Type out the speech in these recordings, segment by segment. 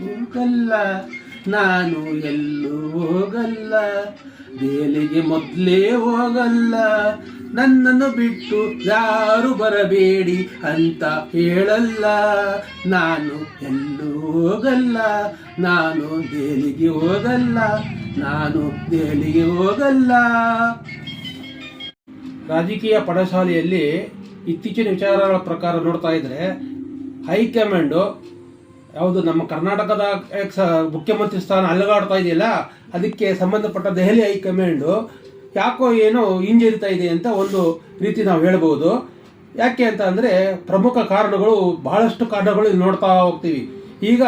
ಹೋಗಲ್ಲ ನಾನು ಎಲ್ಲೂ ಹೋಗಲ್ಲ. ಬೇಲಿಗೆ ಮೊದಲೇ ಹೋಗಲ್ಲ. ನನ್ನನ್ನು ಬಿಟ್ಟು ಯಾರು ಬರಬೇಡಿ ಅಂತ ಹೇಳಲ್ಲ. ನಾನು ಎಲ್ಲೂ ಹೋಗಲ್ಲ. ನಾನು ದೇಲಿಗೆ ಹೋಗಲ್ಲ. ನಾನು ದೇಲಿಗೆ ಹೋಗಲ್ಲ. ರಾಜಕೀಯ ಪಡಶಾಲೆಯಲ್ಲಿ ಇತ್ತೀಚಿನ ವಿಚಾರಗಳ ಪ್ರಕಾರ ನೋಡ್ತಾ ಇದ್ರೆ ಹೈಕಮಾಂಡು ಯಾವುದು ನಮ್ಮ ಕರ್ನಾಟಕದ ಮುಖ್ಯಮಂತ್ರಿ ಸ್ಥಾನ ಅಲುಗಾಡ್ತಾ ಇದೆಯಲ್ಲ, ಅದಕ್ಕೆ ಸಂಬಂಧಪಟ್ಟ ದೆಹಲಿ ಹೈಕಮಾಂಡು ಯಾಕೋ ಏನೋ ಹಿಂಜರಿತಾ ಇದೆ ಅಂತ ಒಂದು ರೀತಿ ನಾವು ಹೇಳ್ಬೋದು. ಯಾಕೆ ಅಂತ ಅಂದರೆ ಪ್ರಮುಖ ಕಾರಣಗಳು, ಬಹಳಷ್ಟು ಕಾರಣಗಳು ನೋಡ್ತಾ ಹೋಗ್ತೀವಿ. ಈಗ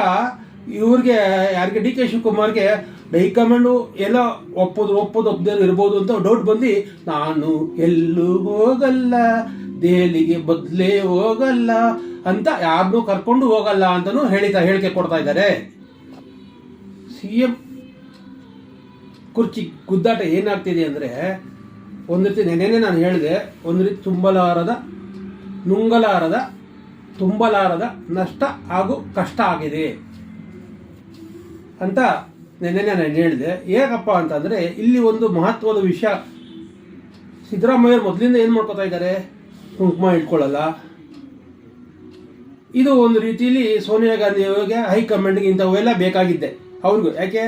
ಇವ್ರಿಗೆ, ಯಾರಿಗೆ, ಡಿ ಕೆ ಶಿವಕುಮಾರ್ಗೆ ಹೈಕಮಾಂಡು ಎಲ್ಲ ಒಪ್ಪೋದು ಒಪ್ಪೋದು, ಒಪ್ಪದೇ ಇರ್ಬೋದು ಅಂತ ಡೌಟ್ ಬಂದು, ನಾನು ಎಲ್ಲೂ ಹೋಗಲ್ಲ. ದೆಹಲಿಗೆ ಬದಲೇ ಹೋಗಲ್ಲ ಅಂತ ಯಾರನ್ನೂ ಕರ್ಕೊಂಡು ಹೋಗಲ್ಲ ಅಂತಲೂ ಹೇಳಿದ, ಹೇಳಿಕೆ ಕೊಡ್ತಾ ಇದ್ದಾರೆ. ಸಿ ಎಂ ಕುರ್ಚಿ ಗುದ್ದಾಟ ಏನಾಗ್ತಿದೆ ಅಂದರೆ, ಒಂದು ರೀತಿ ನೆನೆನೆ ನಾನು ಹೇಳಿದೆ, ಒಂದು ರೀತಿ ತುಂಬಲಾರದ, ನುಂಗಲಾರದ, ತುಂಬಲಾರದ ನಷ್ಟ ಹಾಗೂ ಕಷ್ಟ ಆಗಿದೆ ಅಂತ ನೆನ್ನೆ ನಾನು ಹೇಳಿದೆ. ಹೇಗಪ್ಪ ಅಂತಂದರೆ, ಇಲ್ಲಿ ಒಂದು ಮಹತ್ವದ ವಿಷಯ ಸಿದ್ದರಾಮಯ್ಯ ಮೊದಲಿಂದ ಏನು ಮಾಡ್ಕೋತಾ ಇದ್ದಾರೆ? ಕುಂಕುಮ ಇಟ್ಕೊಳ್ಳಲ್ಲ. ಇದು ಒಂದು ರೀತಿಯಲ್ಲಿ ಸೋನಿಯಾ ಗಾಂಧಿ ಅವರಿಗೆ ಹೈಕಮಾಂಡ್ಗೆ ಇಂಥವೆಲ್ಲ ಬೇಕಾಗಿದ್ದೆ. ಅವ್ರಿಗೂ ಯಾಕೆ?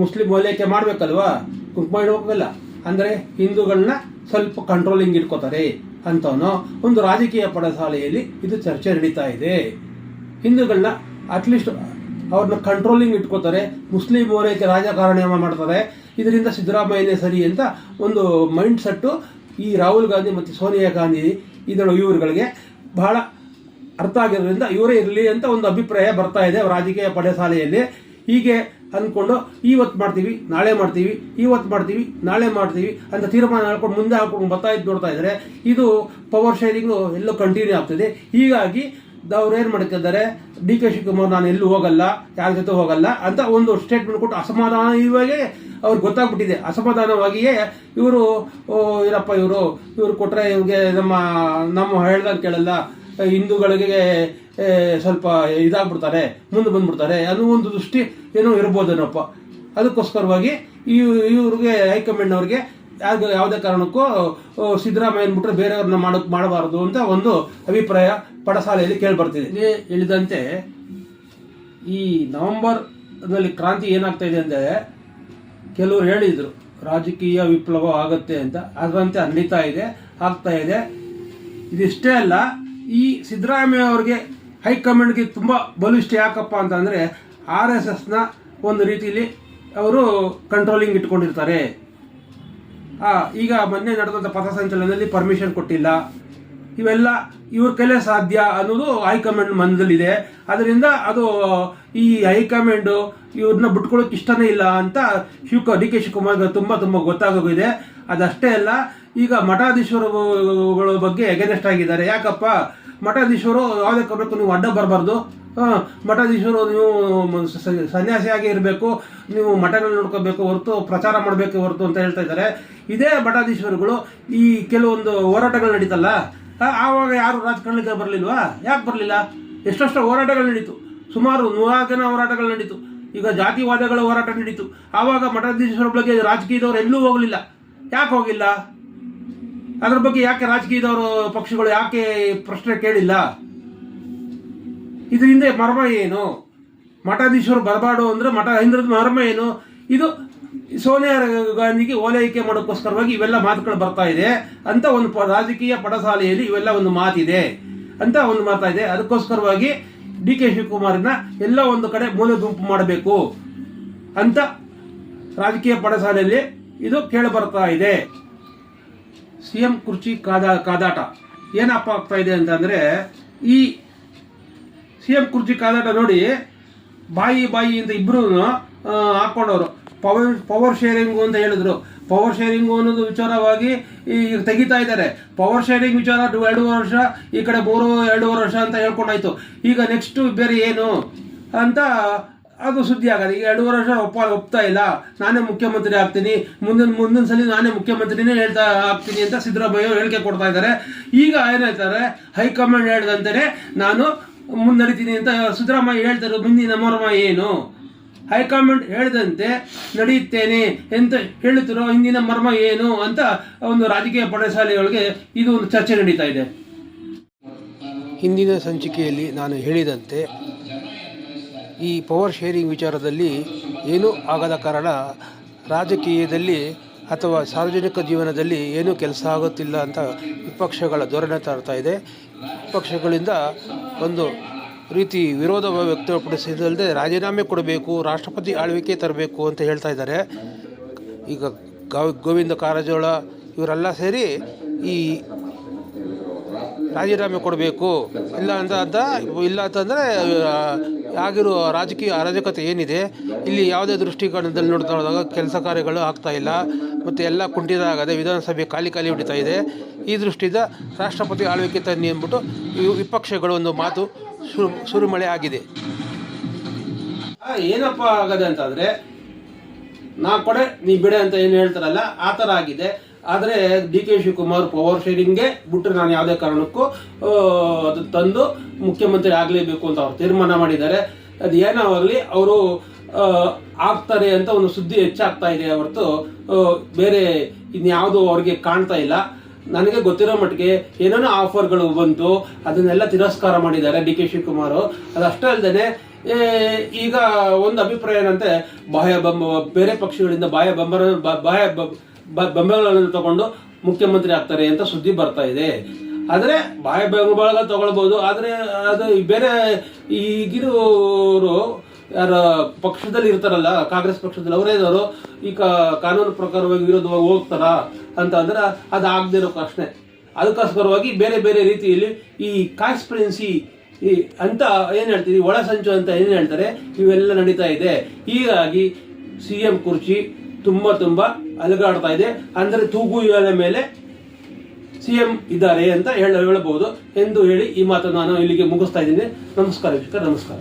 ಮುಸ್ಲಿಂ ವಲಯಕ್ಕೆ ಮಾಡಬೇಕಲ್ವಾ? ಕುಂಕುಮ ಇಡೋಕ್ಕಲ್ಲ ಅಂದರೆ ಹಿಂದೂಗಳನ್ನ ಸ್ವಲ್ಪ ಕಂಟ್ರೋಲಿಂಗ್ ಇಟ್ಕೋತಾರೆ ಅಂತವನು ಒಂದು ರಾಜಕೀಯ ಪಡಸಾಲೆಯಲ್ಲಿ ಇದು ಚರ್ಚೆ ನಡೀತಾ ಇದೆ. ಹಿಂದೂಗಳನ್ನ ಅಟ್ಲೀಸ್ಟ್ ಅವ್ರನ್ನ ಕಂಟ್ರೋಲಿಂಗ್ ಇಟ್ಕೋತಾರೆ, ಮುಸ್ಲಿಂ ಓಲೈಕೆ ರಾಜಕಾರಣ ಮಾಡ್ತಾರೆ. ಇದರಿಂದ ಸಿದ್ದರಾಮಯ್ಯನೇ ಸರಿ ಅಂತ ಒಂದು ಮೈಂಡ್ ಸೆಟ್ಟು ಈ ರಾಹುಲ್ ಗಾಂಧಿ ಮತ್ತು ಸೋನಿಯಾ ಗಾಂಧಿ ಇದರ ಇವರುಗಳಿಗೆ ಬಹಳ ಅರ್ಥ ಆಗಿರೋದ್ರಿಂದ ಇವರೇ ಇರಲಿ ಅಂತ ಒಂದು ಅಭಿಪ್ರಾಯ ಬರ್ತಾ ಇದೆ ರಾಜಕೀಯ ಪಡೆಸಾಲೆಯಲ್ಲಿ. ಹೀಗೆ ಅಂದ್ಕೊಂಡು ಇವತ್ತು ಮಾಡ್ತೀವಿ, ನಾಳೆ ಮಾಡ್ತೀವಿ ಇವತ್ತು ಮಾಡ್ತೀವಿ, ನಾಳೆ ಮಾಡ್ತೀವಿ ಅಂತ ತೀರ್ಮಾನ ಹಾಕೊಂಡು ಮುಂದೆ ಹಾಕೊಂಡು ಬರ್ತಾ ಇದ್ದು ನೋಡ್ತಾ ಇದ್ದಾರೆ ಇದು ಪವರ್ ಶೇರಿಂಗು ಎಲ್ಲೋ ಕಂಟಿನ್ಯೂ ಆಗ್ತದೆ. ಹೀಗಾಗಿ ಅವ್ರು ಏನು ಮಾಡ್ತಿದ್ದಾರೆ? ಡಿ ಕೆ ಶಿವಕುಮಾರ್ ನಾನು ಎಲ್ಲೂ ಹೋಗಲ್ಲ, ಯಾರ ಜೊತೆ ಹೋಗಲ್ಲ ಅಂತ ಒಂದು ಸ್ಟೇಟ್ಮೆಂಟ್ ಕೊಟ್ಟು ಅಸಮಾಧಾನ ಇವಾಗೆ ಅವ್ರಿಗೆ ಗೊತ್ತಾಗ್ಬಿಟ್ಟಿದೆ. ಅಸಮಾಧಾನವಾಗಿಯೇ ಇವರು ಏನಪ್ಪ ಇವರು ಇವರು ಕೊಟ್ಟರೆ ಇವ್ರಿಗೆ ನಮ್ಮ ನಮ್ಮ ಹೇಳ್ದಂಗೆ ಕೇಳಲ್ಲ. ಹಿಂದೂಗಳಿಗೆ ಸ್ವಲ್ಪ ಇದಾಗ್ಬಿಡ್ತಾರೆ, ಮುಂದೆ ಬಂದ್ಬಿಡ್ತಾರೆ ಅದು ಒಂದು ದೃಷ್ಟಿ ಏನೋ ಇರ್ಬೋದೇನಪ್ಪ. ಅದಕ್ಕೋಸ್ಕರವಾಗಿ ಇವ್ರಿಗೆ ಹೈಕಮಾಂಡ್ ಅವ್ರಿಗೆ ಯಾವ್ದು ಯಾವುದೇ ಕಾರಣಕ್ಕೂ ಸಿದ್ದರಾಮಯ್ಯ ಬಿಟ್ಟರೆ ಬೇರೆಯವ್ರನ್ನ ಮಾಡೋಕ್ ಮಾಡಬಾರದು ಅಂತ ಒಂದು ಅಭಿಪ್ರಾಯ ಪಡಸಾಲೆಯಲ್ಲಿ ಕೇಳಿ ಬರ್ತಿದೆ ಹೇಳಿದಂತೆ, ಈ ನವೆಂಬರ್ನಲ್ಲಿ ಕ್ರಾಂತಿ ಏನಾಗ್ತಾ ಇದೆ ಅಂದರೆ, ಕೆಲವರು ಹೇಳಿದರು, ರಾಜಕೀಯ ವಿಪ್ಲವ ಆಗುತ್ತೆ ಅಂತ. ಅದರಂತೆ ಅನ್ನಿತಾ ಇದೆ, ಆಗ್ತಾ ಇದೆ. ಇದಿಷ್ಟೇ ಅಲ್ಲ, ಈ ಸಿದ್ದರಾಮಯ್ಯ ಅವ್ರಿಗೆ ಹೈಕಮಾಂಡ್ಗೆ ತುಂಬ ಬಲಿಷ್ಠ ಯಾಕಪ್ಪ ಅಂತಂದರೆ, ಆರ್ ಎಸ್ ಎಸ್ನ ಒಂದು ರೀತಿಯಲ್ಲಿ ಅವರು ಕಂಟ್ರೋಲಿಂಗ್ ಇಟ್ಕೊಂಡಿರ್ತಾರೆ. ಈಗ ಮೊನ್ನೆ ನಡೆದಂಥ ಪಥಸಂಚಲನದಲ್ಲಿ ಪರ್ಮಿಷನ್ ಕೊಟ್ಟಿಲ್ಲ. ಇವೆಲ್ಲ ಇವ್ರ ಕೈಲೇ ಸಾಧ್ಯ ಅನ್ನೋದು ಹೈಕಮಾಂಡ್ ಮನದಲ್ಲಿದೆ ಅದರಿಂದ ಅದು, ಈ ಹೈಕಮಾಂಡು ಇವ್ರನ್ನ ಬಿಟ್ಕೊಳ್ಳೋಕೆ ಇಷ್ಟನೇ ಇಲ್ಲ ಅಂತ ಶಿವಕ, ಡಿ ಕೆ ಶಿವಕುಮಾರ್ಗೆ ತುಂಬ ತುಂಬ ಗೊತ್ತಾಗೋಗಿದೆ. ಅದಷ್ಟೇ ಅಲ್ಲ, ಈಗ ಮಠಾಧೀಶರುಗಳ ಬಗ್ಗೆ ಎಗೆನೆಸ್ಟ್ ಆಗಿದ್ದಾರೆ. ಯಾಕಪ್ಪ? ಮಠಾಧೀಶ್ವರು ಯಾವುದೇ ಕಾರಣಕ್ಕೂ ನೀವು ಅಡ್ಡ ಬರಬಾರ್ದು. ಮಠಾಧೀಶರು ನೀವು ಸನ್ಯಾಸಿಯಾಗಿ ಇರಬೇಕು, ನೀವು ಮಠಗಳು ನೋಡ್ಕೋಬೇಕು ಹೊರತು, ಪ್ರಚಾರ ಮಾಡಬೇಕು ಹೊರತು ಅಂತ ಹೇಳ್ತಾ ಇದ್ದಾರೆ. ಇದೇ ಮಠಾಧೀಶ್ವರುಗಳು ಈ ಕೆಲವೊಂದು ಹೋರಾಟಗಳು ನಡೀತಲ್ಲ? ಆವಾಗ ಯಾರು ರಾಜಕಾರಣಕ್ಕೆ ಬರಲಿಲ್ವಾ? ಯಾಕೆ ಬರಲಿಲ್ಲ? ಎಷ್ಟೆಷ್ಟು ಹೋರಾಟಗಳು ನಡೀತು. ಸುಮಾರು ನೂರಾರು ಜನ ಹೋರಾಟಗಳು ನಡೀತು. ಈಗ ಜಾತಿವಾದಗಳ ಹೋರಾಟ ನಡೀತು. ಆವಾಗ ಮಠಾಧೀಶ್ವರ ಬಗ್ಗೆ ರಾಜಕೀಯದವರು ಎಲ್ಲೂ ಹೋಗಲಿಲ್ಲ. ಯಾಕೆ ಹೋಗಿಲ್ಲ? ಅದ್ರ ಬಗ್ಗೆ ಯಾಕೆ ರಾಜಕೀಯದವರು, ಪಕ್ಷಗಳು ಯಾಕೆ ಪ್ರಶ್ನೆ ಕೇಳಿಲ್ಲ? ಇದರಿಂದ ಮರ್ಮ ಏನು? ಮಠಾಧೀಶರು ಬರಬಾರ್ದು ಅಂದ್ರೆ ಮಠ ಹಿಂದ್ರದ ಮರ್ಮ ಏನು? ಇದು ಸೋನಿಯಾ ಗಾಂಧಿಗೆ ಓಲೈಕೆ ಮಾಡೋಕ್ಕೋಸ್ಕರವಾಗಿ ಇವೆಲ್ಲ ಮಾತುಗಳು ಬರ್ತಾ ಇದೆ. ಅಂತ ಒಂದು ರಾಜಕೀಯ ಪಡಸಾಲೆಯಲ್ಲಿ ಇವೆಲ್ಲ ಒಂದು ಮಾತಿದೆ. ಅಂತ ಒಂದು ಮಾತಾ ಇದೆ ಅದಕ್ಕೋಸ್ಕರವಾಗಿ ಡಿ ಕೆ ಶಿವಕುಮಾರ್ನ ಎಲ್ಲ ಒಂದು ಕಡೆ ಮೂಲೆ ಗುಂಪು ಮಾಡಬೇಕು ಅಂತ ರಾಜಕೀಯ ಪಡಸಾಲೆಯಲ್ಲಿ ಇದು ಕೇಳಿ ಬರ್ತಾ ಇದೆ. ಸಿ ಎಂ ಕುರ್ಚಿ ಕಾದಾ ಕಾದಾಟ. ಏನಪ್ಪ ಆಗ್ತಾ ಇದೆ ಅಂತಂದರೆ ಈ ಸಿ ಎಂ ಕುರ್ಚಿ ಕಾದಾಟ ನೋಡಿ, ಬಾಯಿ ಬಾಯಿ ಅಂತ ಇಬ್ರು ಹಾಕೊಂಡವರು. ಪವರ್ ಪವರ್ ಶೇರಿಂಗು ಅಂತ ಹೇಳಿದ್ರು. ಪವರ್ ಶೇರಿಂಗು ಅನ್ನೋದು ವಿಚಾರವಾಗಿ ಈಗ ತೆಗಿತಾ ಇದ್ದಾರೆ. ಪವರ್ ಶೇರಿಂಗ್ ವಿಚಾರ ಎರಡೂವರೆ ವರ್ಷ, ಈ ಕಡೆ ಮೂರು, ಎರಡೂವರೆ ವರ್ಷ ಅಂತ ಹೇಳ್ಕೊಂಡಾಯ್ತು. ಈಗ ನೆಕ್ಸ್ಟ್ ಬೇರೆ ಏನು ಅಂತ ಅದು ಸುದ್ದಿ ಆಗಲ್ಲ. ಈಗ ಎರಡೂವರೆ ವರ್ಷ ಒಪ್ಪ, ಒಪ್ತಾ ಇಲ್ಲ. ನಾನೇ ಮುಖ್ಯಮಂತ್ರಿ ಆಗ್ತೀನಿ. ಮುಂದಿನ ಮುಂದಿನ ಸಲ ನಾನೇ ಮುಖ್ಯಮಂತ್ರಿನೇ ಹೇಳ್ತಾ ಆಗ್ತೀನಿ ಅಂತ ಸಿದ್ದರಾಮಯ್ಯ ಹೇಳಿಕೆ ಕೊಡ್ತಾ ಇದ್ದಾರೆ. ಈಗ ಏನಾಯ್ತಾರೆ ಹೈಕಮಾಂಡ್ ಹೇಳ್ದಂತೆ ನಾನು ಮುನ್ನಡಿತೀನಿ ಅಂತ ಸಿದ್ದರಾಮಯ್ಯ ಹೇಳ್ತಾರೆ, ಮುಂದಿನ ಮರ್ಮ ಏನು? ಹೈಕಮಾಂಡ್ ಹೇಳಿದಂತೆ ನಡೆಯುತ್ತೇನೆ ಅಂತ ಹೇಳುತ್ತಿರೋ ಹಿಂದಿನ ಮರ್ಮ ಏನು ಅಂತ ಒಂದು ರಾಜಕೀಯ ಪಡಸಾಲೆಗಳಿಗೆ ಇದು ಒಂದು ಚರ್ಚೆ ನಡೀತಾ ಇದೆ. ಹಿಂದಿನ ಸಂಚಿಕೆಯಲ್ಲಿ ನಾನು ಹೇಳಿದಂತೆ ಈ ಪವರ್ ಶೇರಿಂಗ್ ವಿಚಾರದಲ್ಲಿ ಏನೂ ಆಗದ ಕಾರಣ ರಾಜಕೀಯದಲ್ಲಿ ಅಥವಾ ಸಾರ್ವಜನಿಕ ಜೀವನದಲ್ಲಿ ಏನೂ ಕೆಲಸ ಆಗುತ್ತಿಲ್ಲ ಅಂತ ವಿಪಕ್ಷಗಳ ಧೋರಣೆ ತರ್ತಾ ಇದೆ. ವಿಪಕ್ಷಗಳಿಂದ ಒಂದು ರೀತಿ ವಿರೋಧ ವ್ಯಕ್ತಪಡಿಸಿದಲ್ಲದೆ ರಾಜೀನಾಮೆ ಕೊಡಬೇಕು, ರಾಷ್ಟ್ರಪತಿ ಆಳ್ವಿಕೆ ತರಬೇಕು ಅಂತ ಹೇಳ್ತಾ ಇದ್ದಾರೆ. ಈಗ ಗಾವ್ ಗೋವಿಂದ ಕಾರಜೋಳ ಇವರೆಲ್ಲ ಸೇರಿ ಈ ರಾಜೀನಾಮೆ ಕೊಡಬೇಕು, ಇಲ್ಲ ಅಂತ ಅಂತ, ಇಲ್ಲ ಅಂತಂದರೆ ಆಗಿರೋ ರಾಜಕೀಯ ಅರಾಜಕತೆ ಏನಿದೆ, ಇಲ್ಲಿ ಯಾವುದೇ ದೃಷ್ಟಿಕೋನದಲ್ಲಿ ನೋಡ್ತಾ ಹೋದಾಗ ಕೆಲಸ ಕಾರ್ಯಗಳು ಆಗ್ತಾ ಇಲ್ಲ, ಮತ್ತು ಎಲ್ಲ ಕುಂಠಿತ ಆಗದೆ ವಿಧಾನಸಭೆ ಖಾಲಿ ಖಾಲಿ ಹೊಡಿತಾ ಇದೆ. ಈ ದೃಷ್ಟಿಯಿಂದ ರಾಷ್ಟ್ರಪತಿ ಆಳ್ವಿಕೆ ತನ್ನಿ ಅಂದ್ಬಿಟ್ಟು ವಿಪಕ್ಷಗಳು ಒಂದು ಮಾತು ಶುರು ಸುರುಮಳೆ ಆಗಿದೆ. ಏನಪ್ಪ ಆಗದೆ ಅಂತಂದರೆ ನಾ ಕೊಡೆ ನೀ ಬಿಡೆ ಅಂತ ಏನು ಹೇಳ್ತಾರಲ್ಲ, ಆ ಥರ ಆಗಿದೆ. ಆದರೆ ಡಿ ಕೆ ಶಿವಕುಮಾರ್ ಪವರ್ ಶೇರಿಂಗ್ಗೆ ಬಿಟ್ಟರೆ ನಾನು ಯಾವುದೇ ಕಾರಣಕ್ಕೂ ಅದು ತಂದು ಮುಖ್ಯಮಂತ್ರಿ ಆಗಲೇಬೇಕು ಅಂತ ಅವ್ರು ತೀರ್ಮಾನ ಮಾಡಿದ್ದಾರೆ. ಅದು ಏನಾಗಲಿ ಅವರು ಆಗ್ತಾರೆ ಅಂತ ಒಂದು ಸುದ್ದಿ ಹೆಚ್ಚಾಗ್ತಾ ಇದೆ ಹೊರತು ಬೇರೆ ಇನ್ಯಾವುದು ಅವ್ರಿಗೆ ಕಾಣ್ತಾ ಇಲ್ಲ. ನನಗೆ ಗೊತ್ತಿರೋ ಮಟ್ಟಿಗೆ ಏನೇನೋ ಆಫರ್ಗಳು ಬಂತು, ಅದನ್ನೆಲ್ಲ ತಿರಸ್ಕಾರ ಮಾಡಿದ್ದಾರೆ ಡಿ ಕೆ ಶಿವಕುಮಾರ್. ಅದಷ್ಟೇ ಅಲ್ಲದೆ ಈಗ ಒಂದು ಅಭಿಪ್ರಾಯ ಏನಂತೆ ಬಾಹ್ಯ ಬಂಬ, ಬೇರೆ ಪಕ್ಷಗಳಿಂದ ಬಾಹ್ಯ ಬಂಬರ, ಬ- ಬಾಹ್ಯ ಬ- ಬ- ಬೆಂಬಲಗಳನ್ನು ತಗೊಂಡು ಮುಖ್ಯಮಂತ್ರಿ ಆಗ್ತಾರೆ ಅಂತ ಸುದ್ದಿ ಬರ್ತಾ ಇದೆ. ಆದರೆ ಬಾಯ ಬೆಂಬಲ ತಗೊಳ್ಬೋದು. ಆದರೆ ಅದು ಬೇರೆ ಈಗಿರೋರು ಯಾರ ಪಕ್ಷದಲ್ಲಿ ಇರ್ತಾರಲ್ಲ, ಕಾಂಗ್ರೆಸ್ ಪಕ್ಷದಲ್ಲಿ ಅವರೇನಾದ್ರು ಈ ಕಾನೂನು ಪ್ರಕಾರವಾಗಿ ವಿರೋಧವಾಗಿ ಹೋಗ್ತಾರ ಅಂತ ಅಂದ್ರೆ ಅದು ಆಗದೆ ಇರೋ ಪ್ರಶ್ನೆ. ಅದಕ್ಕೋಸ್ಕರವಾಗಿ ಬೇರೆ ಬೇರೆ ರೀತಿಯಲ್ಲಿ ಈ ಕಾನ್ಸ್ಪಿರೆನ್ಸಿ, ಈ ಅಂತ ಏನು ಹೇಳ್ತೀವಿ ಒಳಸಂಚು ಅಂತ ಏನು ಹೇಳ್ತಾರೆ, ಇವೆಲ್ಲ ನಡೀತಾ ಇದೆ. ಹೀಗಾಗಿ ಸಿ ಎಂ ಕುರ್ಚಿ ತುಂಬ ತುಂಬ ಅಲುಗಾಡ್ತಾ ಇದೆ. ಅಂದರೆ ತೂಗು ಯೋಜನೆ ಮೇಲೆ ಸಿ ಎಂ ಇದ್ದಾರೆ ಅಂತ ಹೇಳ ಹೇಳಬಹುದು ಎಂದು ಹೇಳಿ ಈ ಮಾತನ್ನು ನಾನು ಇಲ್ಲಿಗೆ ಮುಗಿಸ್ತಾ ಇದ್ದೀನಿ. ನಮಸ್ಕಾರ ವೀಕ್ಷಕರ, ನಮಸ್ಕಾರ.